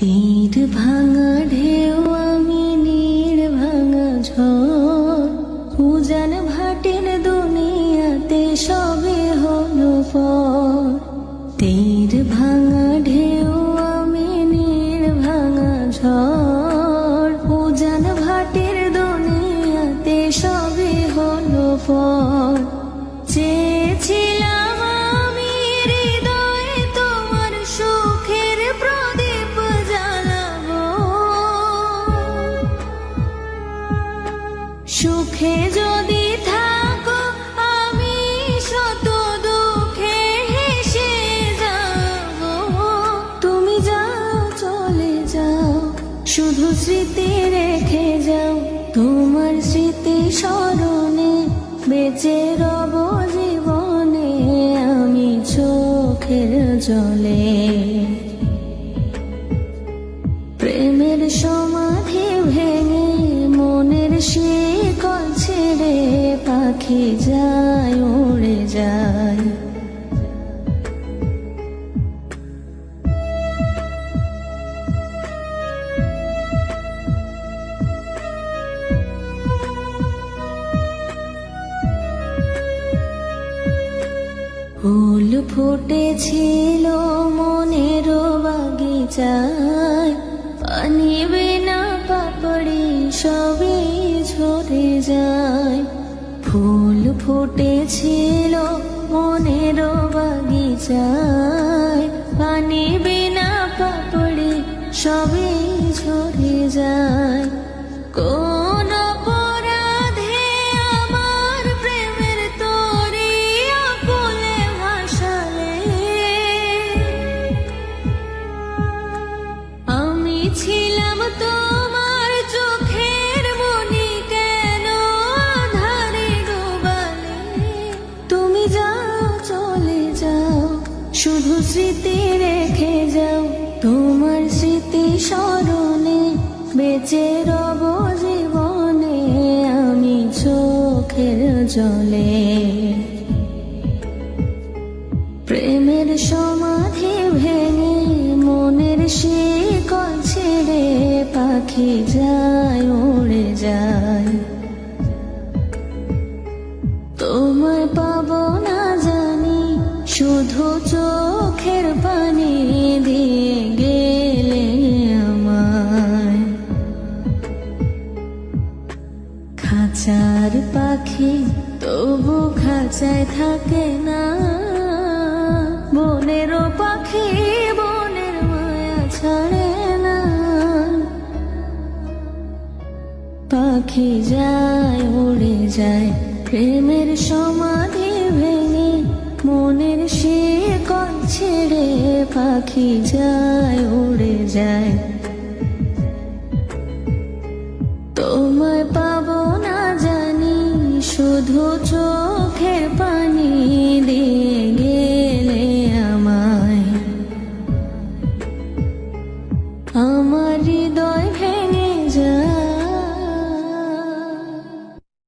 তীর ভাঙা ঢেউ আমি নীড় ভাঙা ঝড়। উজান ভাটির দুনিয়াতে সবে হলো পর। তীর ভাঙা ঢেউ আমি নীড় ভাঙা ঝড়। ভাটির দুনিয়াতে সবে হলো পর। সুখে যদি থাকো, আমি শত দুঃখে হেসে যাব। তুমি যাও, চলে যাও, শুধু স্মৃতি রেখে যাও। তোমার স্মৃতি স্মরণে বেঁচে রব জীবনে, আমি চোখের জলে। প্রেমের সমাধি ভেঙে মনের ছেড়ে পাখি যায় উড়ে যায়। ফুল ফুটেছিল মনের বাগিচায় ঝরে যায়। ফুল ফুটেছিল মনের বাগিচায়। পানি বিনা পাপড়ি সবই ঝরে যায়। আমি ছিলাম তোমার শুধু স্মৃতি রেখে যাও। তোমার স্মৃতি স্মরণে বেঁচে রব জীবনে আমি চোখের জলে। প্রেমের সমাধি ভেঙে মনের শিকল ছেড়ে পাখি যায়, উড়ে যায়। চোখের পানি দিয়ে গেলে আমায়। খাঁচার পাখি তবু খাঁচায় থাকে না। বনেরও পাখি বনের মায়া ছাড়ে না। পাখি যায়, উড়ে যায়, প্রেমের সমাধি পাখি যায়, উড়ে যায়। তোমায় পাব না জানি, শুধু চোখে পানি দিয়ে গেলে আমায়। আমার